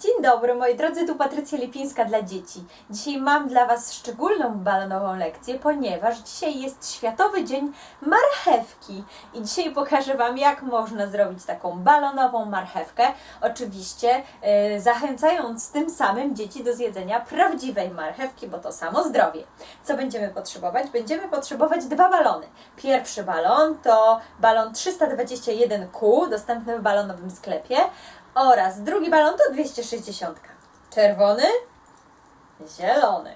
Dzień dobry moi drodzy, tu Patrycja Lipińska dla dzieci. Dzisiaj mam dla Was szczególną balonową lekcję, ponieważ dzisiaj jest Światowy Dzień Marchewki. I dzisiaj pokażę Wam, jak można zrobić taką balonową marchewkę. Oczywiście e, zachęcając tym samym dzieci do zjedzenia prawdziwej marchewki, bo to samo zdrowie. Co będziemy potrzebować? Będziemy potrzebować dwa balony. Pierwszy balon to balon 321Q, dostępny w balonowym sklepie. Oraz drugi balon to 260. Czerwony, zielony.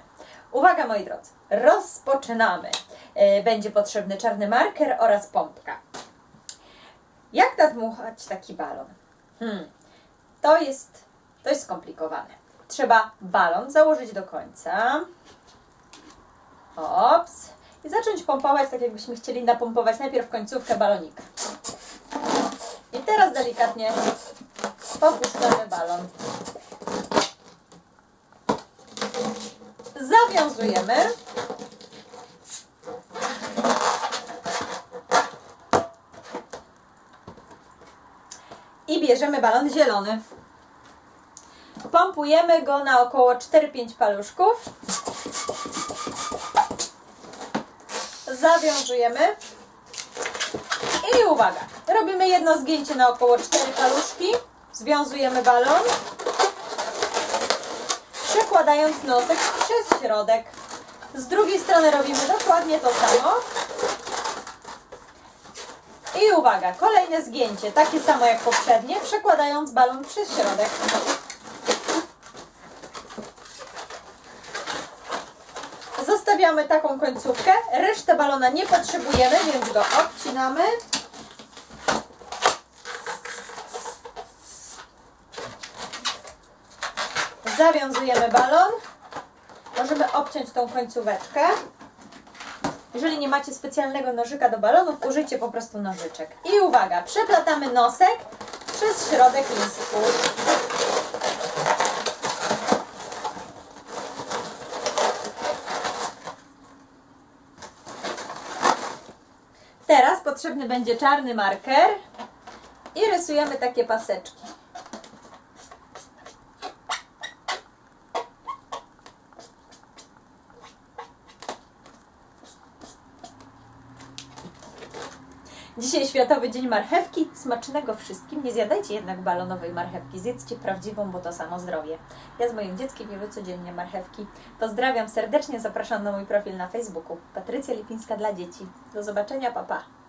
Uwaga moi drodzy, rozpoczynamy. E, Będzie potrzebny czarny marker oraz pompka. Jak nadmuchać taki balon? Hmm, to jest, jest skomplikowane. Trzeba balon założyć do końca. Ops. I zacząć pompować, tak jakbyśmy chcieli napompować najpierw końcówkę balonika. I teraz delikatnie popuszczamy balon. Zawiązujemy. I bierzemy balon zielony. Pompujemy go na około 4-5 paluszków. Zawiązujemy. I uwaga, robimy jedno zgięcie na około 4 paluszki. Związujemy balon. Przekładając nosek przez środek. Z drugiej strony robimy dokładnie to samo. I uwaga, kolejne zgięcie, takie samo jak poprzednie, przekładając balon przez środek. Zostawiamy taką końcówkę. Resztę balona nie potrzebujemy, więc go odcinamy. Zawiązujemy balon. Możemy obciąć tą końcóweczkę. Jeżeli nie macie specjalnego nożyka do balonów, użyjcie po prostu nożyczek. I uwaga, przeplatamy nosek przez środek listku. Teraz potrzebny będzie czarny marker i rysujemy takie paseczki. Dzisiaj Światowy Dzień Marchewki. Smacznego wszystkim. Nie zjadajcie jednak balonowej marchewki. Zjedzcie prawdziwą, bo to samo zdrowie. Ja z moim dzieckiem jemy codziennie marchewki. Pozdrawiam serdecznie. Zapraszam na mój profil na Facebooku. Patrycja Lipińska dla dzieci. Do zobaczenia, papa. Pa.